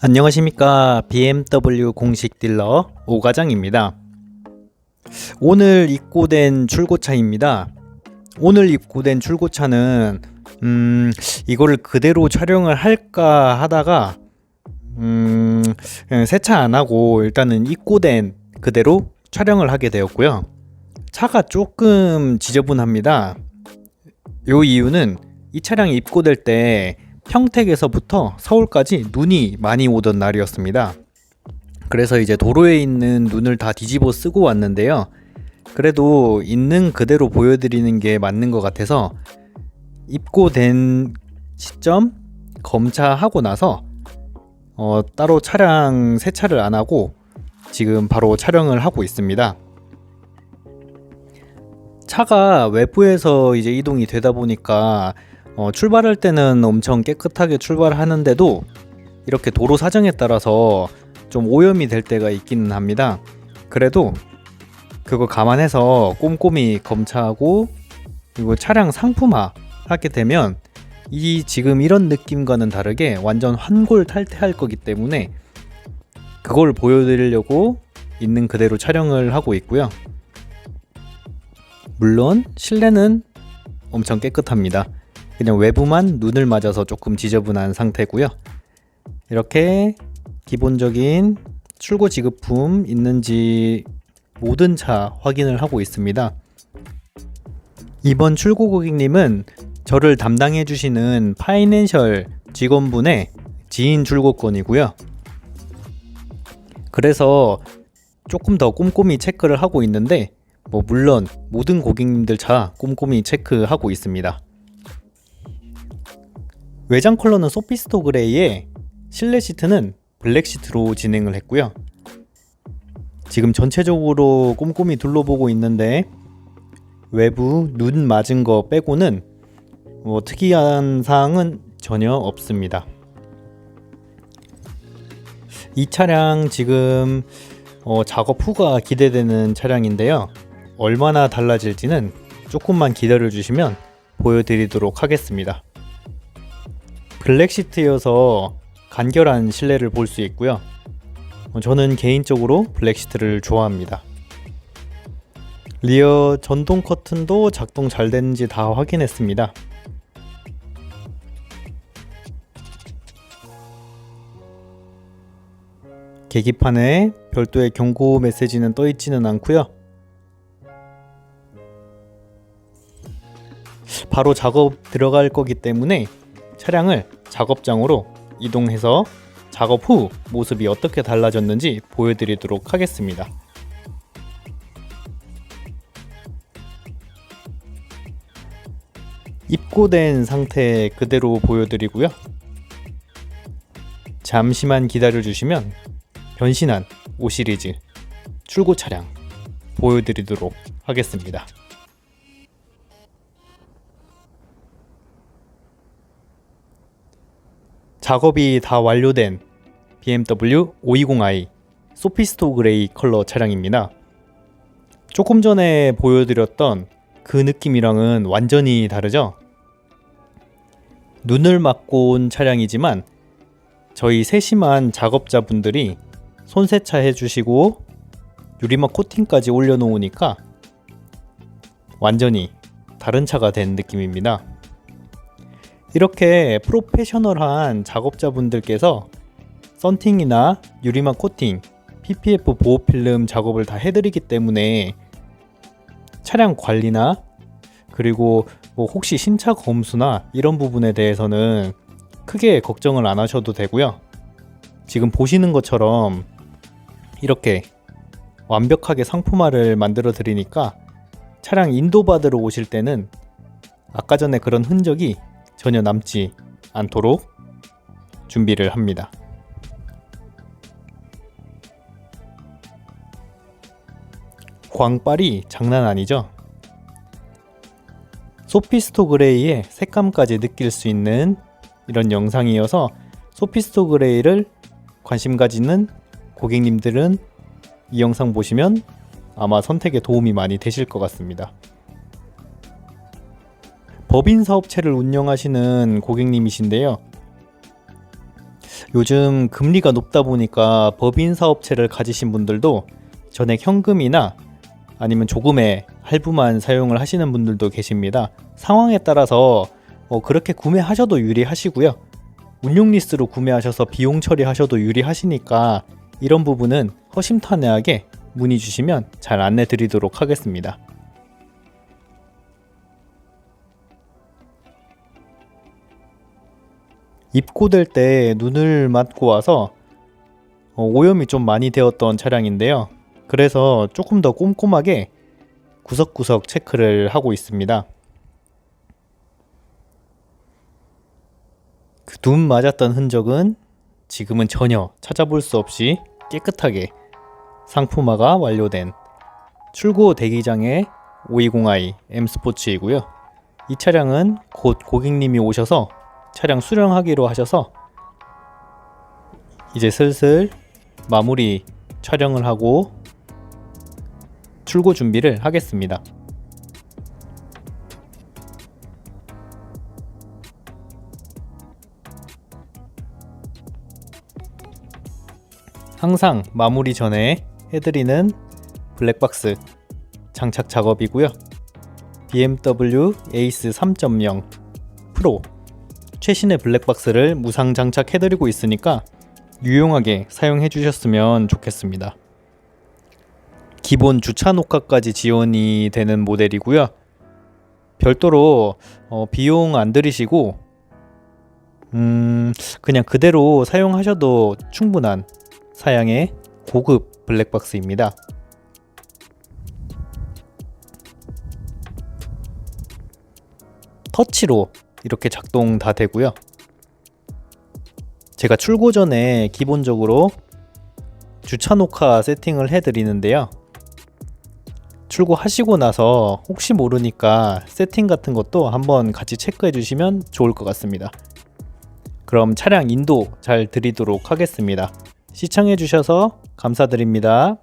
안녕하십니까 BMW 공식 딜러 오과장입니다. 오늘 입고된 출고차입니다. 오늘 입고된 출고차는 음 이거를 그대로 촬영을 할까 하다가 음 세차 안 하고 일단은 입고된 그대로 촬영을 하게 되었고요. 차가 조금 지저분합니다. 요 이유는 이 차량이 입고될 때 평택에서부터 서울까지 눈이 많이 오던 날이었습니다. 그래서 이제 도로에 있는 눈을 다 뒤집어 쓰고 왔는데요. 그래도 있는 그대로 보여드리는 게 맞는 것 같아서 입고된 시점 검차하고 나서 어, 따로 차량 세차를 안 하고 지금 바로 촬영을 하고 있습니다. 차가 외부에서 이제 이동이 되다 보니까 어, 출발할 때는 엄청 깨끗하게 출발하는데도 이렇게 도로 사정에 따라서 좀 오염이 될 때가 있기는 합니다. 그래도 그거 감안해서 꼼꼼히 검차하고 그리고 차량 상품화 하게 되면 이 지금 이런 느낌과는 다르게 완전 환골 탈태할 거기 때문에 그걸 보여드리려고 있는 그대로 촬영을 하고 있고요. 물론 실내는 엄청 깨끗합니다. 그냥 외부만 눈을 맞아서 조금 지저분한 상태고요. 이렇게 기본적인 출고 지급품 있는지 모든 차 확인을 하고 있습니다. 이번 출고 고객님은 저를 담당해 주시는 파이낸셜 직원분의 지인 출고권이고요. 그래서 조금 더 꼼꼼히 체크를 하고 있는데 뭐 물론 모든 고객님들 차 꼼꼼히 체크하고 있습니다. 외장 컬러는 소피스토 그레이에 실내 시트는 블랙 시트로 진행을 했고요. 지금 전체적으로 꼼꼼히 둘러보고 있는데 외부 눈 맞은 거 빼고는 뭐 특이한 사항은 전혀 없습니다. 이 차량 지금 어, 작업 후가 기대되는 차량인데요. 얼마나 달라질지는 조금만 기다려 주시면 보여드리도록 하겠습니다. 블랙시트여서 간결한 실내를 볼 수 있고요. 어, 저는 개인적으로 블랙시트를 좋아합니다. 리어 전동 커튼도 작동 잘 되는지 다 확인했습니다. 계기판에 별도의 경고 메시지는 떠 있지는 않고요. 바로 작업 들어갈 거기 때문에 차량을 작업장으로 이동해서 작업 후 모습이 어떻게 달라졌는지 보여드리도록 하겠습니다. 입고된 상태 그대로 보여드리고요. 잠시만 기다려주시면 변신한 5 시리즈 출고 차량 보여드리도록 하겠습니다. 작업이 다 완료된 BMW 520i 소피스토 그레이 컬러 차량입니다. 조금 전에 보여드렸던 그 느낌이랑은 완전히 다르죠? 눈을 맞고 온 차량이지만 저희 세심한 작업자분들이 손세차 해주시고 유리막 코팅까지 올려놓으니까 완전히 다른 차가 된 느낌입니다. 이렇게 프로페셔널한 작업자분들께서 썬팅이나 유리막 코팅, PPF 보호 필름 작업을 다 해드리기 때문에 차량 관리나 그리고 뭐 혹시 신차 검수나 이런 부분에 대해서는 크게 걱정을 안 하셔도 되고요. 지금 보시는 것처럼 이렇게 완벽하게 상품화를 만들어 드리니까 차량 인도받으러 오실 때는 아까 전에 그런 흔적이 전혀 남지 않도록 준비를 합니다. 광빨이 장난 아니죠? 소피스토 그레이의 색감까지 느낄 수 있는 이런 영상이어서 소피스토 그레이를 관심 가지는 고객님들은 이 영상 보시면 아마 선택에 도움이 많이 되실 것 같습니다. 법인 사업체를 운영하시는 고객님이신데요. 요즘 금리가 높다 보니까 법인 사업체를 가지신 분들도 전액 현금이나 아니면 조금의 할부만 사용을 하시는 분들도 계십니다. 상황에 따라서 어, 그렇게 구매하셔도 유리하시고요. 운용 리스로 구매하셔서 비용 처리하셔도 유리하시니까 이런 부분은 허심탄회하게 문의 주시면 잘 안내 드리도록 하겠습니다. 입고될 때 눈을 맞고 와서 어, 오염이 좀 많이 되었던 차량인데요. 그래서 조금 더 꼼꼼하게 구석구석 체크를 하고 있습니다. 그눈 맞았던 흔적은 지금은 전혀 찾아볼 수 없이 깨끗하게 상품화가 완료된 출고 대기장의 520i M 스포츠이고요. 이 차량은 곧 고객님이 오셔서 차량 수령하기로 하셔서 이제 슬슬 마무리 촬영을 하고 출고 준비를 하겠습니다. 항상 마무리 전에 해드리는 블랙박스 장착 작업이고요. BMW 에이스 3.0 프로 최신의 블랙박스를 무상 장착해드리고 있으니까 유용하게 사용해 주셨으면 좋겠습니다. 기본 주차 녹화까지 지원이 되는 모델이고요. 별도로 어, 비용 안 들이시고 음, 그냥 그대로 사용하셔도 충분한 사양의 고급 블랙박스입니다. 터치로 이렇게 작동 다 되고요. 제가 출고 전에 기본적으로 주차 녹화 세팅을 해 드리는데요. 출고하시고 나서 혹시 모르니까 세팅 같은 것도 한번 같이 체크해 주시면 좋을 것 같습니다. 그럼 차량 인도 잘 드리도록 하겠습니다. 시청해 주셔서 감사드립니다.